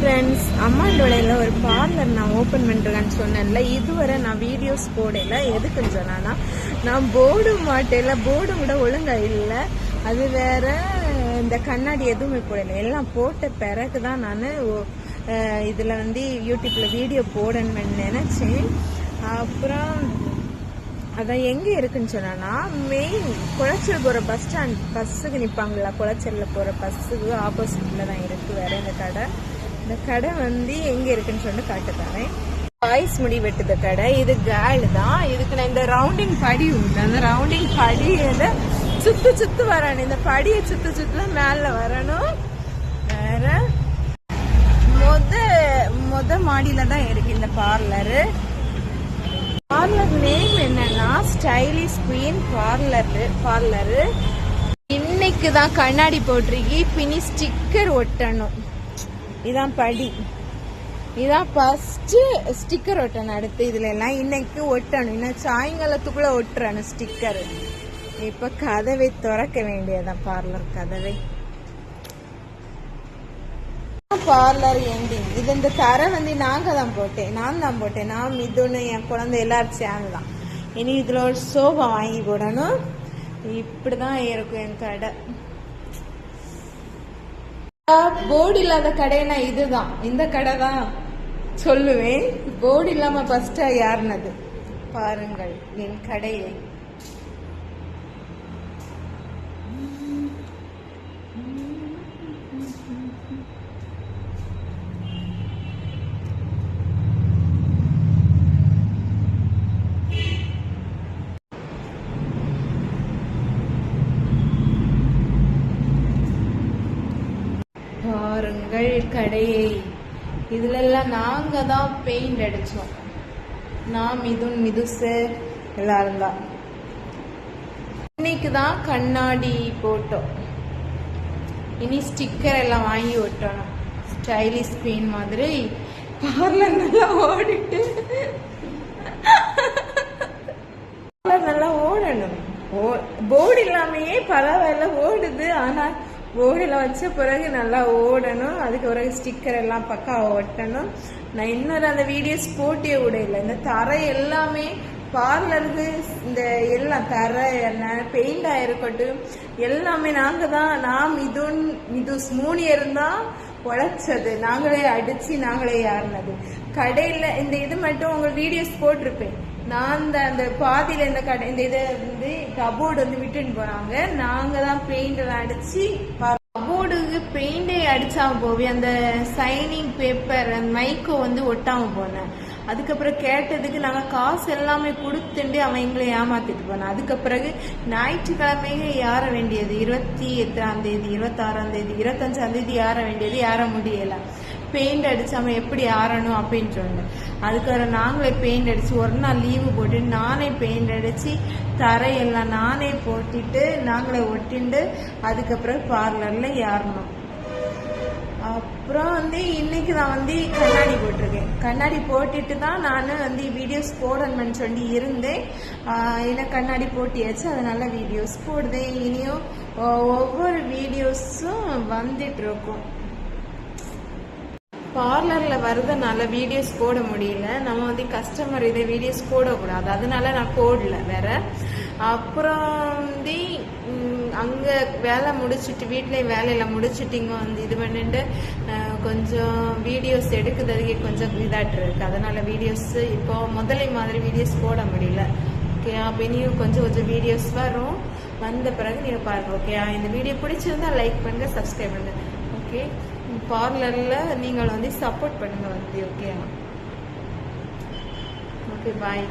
Friends அம்மாண்டோடையில் ஒரு parlour நான் open பண்ணுறேன்னு சொன்னேன்ல இதுவரை நான் வீடியோஸ் போடல. எதுக்குன்னு சொன்னேன்னா நான் போர்டு மாட்டேல போர்டு கூட ஒழுங்காக இல்லை. அது வேற இந்த கண்ணாடி எதுவுமே போடல. எல்லாம் போட்ட பிறகு தான் நான் இதில் வந்து யூடியூப்பில் வீடியோ போடணும்னு நினச்சேன். அப்புறம் அதான் எங்கே இருக்குன்னு சொன்னா மெயின் குளச்சல் போகிற பஸ் ஸ்டாண்ட் பஸ்ஸுக்கு நிற்பாங்களா குளச்சலில் போகிற பஸ்ஸுக்கு ஆப்போசிட்டில் தான் இருக்குது வேற இந்த கடை. இந்த கடை வந்து எங்கே இருக்குன்னு சொல்லிட்டு காட்டு தரேன். பாய்ஸ் முடி வெட்டுத கடை. இது கேர்ள் தான். இதுக்கு நான் இந்த ரவுண்டிங் படி உண்டு. அந்த ரவுண்டிங் படியில சுத்து சுத்து வரணும். இந்த படியை சுத்து சுத்துல மேல வரணும். வேற. மொத மொத மாடியில தான் இருக்கு இந்த பார்லரு பார்லர் நேம் என்னன்னா ஸ்டைலிஷ் குயின் பார்லர் பார்லரு இன்னைக்கு தான் கண்ணாடி போட்டிருக்கி. பினி ஸ்டிக்கர் ஒட்டணும். இதான் படி. இதான் ஃபஸ்ட்டு ஸ்டிக்கர் ஒட்டணும். அடுத்து இதில் எல்லாம் இன்னைக்கு ஒட்டணும். இன்னும் சாயங்காலத்துக்குள்ளே ஒட்டுறணும் ஸ்டிக்கர் இப்போ கதவை திறக்க வேண்டியதான் பார்லர் கதவை. பார்லர் எண்டிங் இது இந்த தரை வந்து நாங்கள் தான் போட்டேன். நான் தான் போட்டேன். நான் மிதுன்னு என் குழந்தை எல்லாரும் சேர்ந்து தான் இனி இதில் ஒரு சோஃபா வாங்கி போடணும். இப்படிதான் இருக்கும் என் கடை. போர்டு இல்லாத கடைனா இதுதான். இந்த கடை தான் சொல்லுவேன். போர்டு இல்லாம ஃபர்ஸ்டா யாருனது? பாருங்கள் என் கடையை பாருங்கள் கடையை. இதுல எல்லாம் நாங்க தான் பெயிண்ட் அடிச்சோம். நான் மிதுன் மிதுசு எல்லாரும் தான். இன்னைக்கு தான் கண்ணாடி போட்டோம். இனி ஸ்டிக்கர் எல்லாம் வாங்கி ஒட்டணும். ஸ்டைலிஷ் பெயின் மாதிரி. பார்லர் நல்லா ஓடிட்டு. நல்லா ஓடணும். போர்டு இல்லாமையே பரவாயில்ல ஓடுது. ஆனா ஓடில் வச்ச பிறகு நல்லா ஓடணும். அதுக்கு பிறகு ஸ்டிக்கர் எல்லாம் பக்கம் ஒட்டணும். நான் இன்னொரு அந்த வீடியோஸ் போட்டே விட இல்லை. இந்த தரை எல்லாமே பார்லருக்கு இந்த எல்லாம் தரை என்ன பெயிண்ட் இருக்கட்டும் எல்லாமே நாங்கள் தான் நாம் இதுன் இது மூணு தான் உழைச்சது. நாங்களே அடித்து நாங்களே யாருனது கடையில் இந்த இது மட்டும் உங்கள் வீடியோஸ் போட்டிருப்பேன். நான் அந்த அந்த பாதியில இந்த கடை இந்த இதை வந்து கபோர்டு வந்து விட்டுன்னு போனாங்க நாங்க தான் பெயிண்ட் அடித்து அடிச்சு கபோர்டுக்கு பெயிண்டே அடிச்சாம போவே. அந்த சைனிங் பேப்பர் அந்த மைக்கோ வந்து ஒட்டாம போனேன். அதுக்கப்புறம் கேட்டதுக்கு நாங்கள் காசு எல்லாமே கொடுத்துட்டு அவன் எங்களை ஏமாத்திட்டு போனான். அதுக்கு பிறகு ஞாயிற்றுக்கிழமையே ஏற வேண்டியது இருபத்தி எட்டாம் தேதி இருபத்தாறாம் தேதி இருபத்தஞ்சாம் தேதி ஏற வேண்டியது யார முடியலை. பெயிண்ட் அடித்தாமல் எப்படி ஆறணும் அப்படின்னு சொன்னேன். அதுக்கப்புறம் நாங்களே பெயிண்ட் அடிச்சு ஒரு நாள் லீவு போட்டு நானே பெயிண்ட் அடிச்சு தரையெல்லாம் நானே போட்டிட்டு நாங்களே ஒட்டிண்டு அதுக்கப்புறம் பார்லரில் ஏறணும். அப்புறம் வந்து இன்னைக்கு நான் வந்து கண்ணாடி போட்டிருக்கேன். கண்ணாடி போட்டுட்டு தான் நான் வந்து வீடியோஸ் போடணும்னு சொல்லி இருந்தேன். ஏன்னா கண்ணாடி போட்டியாச்சு அதனால வீடியோஸ் போடுதேன். இனியும் ஒவ்வொரு வீடியோஸும் வந்துட்டு இருக்கும். பார்லரில் வரதுனால வீடியோஸ் போட முடியல. நம்ம வந்து கஸ்டமர் இதை வீடியோஸ் போடக்கூடாது. அதனால நான் போடல வேற. அப்புறம் வந்து அங்கே வேலை முடிச்சுட்டு வீட்லேயும் வேலையில் முடிச்சுட்டு இங்கே வந்து இது பண்ணிட்டு கொஞ்சம் வீடியோஸ் எடுக்கிறதுக்கே கொஞ்சம் இதாட்டு இருக்கு. அதனால வீடியோஸ் இப்போ முதலை மாதிரி வீடியோஸ் போட முடியல. ஓகே அப்போ இனியும் கொஞ்சம் கொஞ்சம் வீடியோஸ் வரும். வந்த பிறகு நீங்கள் பாருங்கள் ஓகே இந்த வீடியோ பிடிச்சிருந்தா லைக் பண்ணுங்கள் சப்ஸ்கிரைப் பண்ணுங்கள் ஓகே பார்லரில் நீங்கள் வந்து சப்போர்ட் பண்ணுங்கள் வந்து ஓகே ஓகே பாய்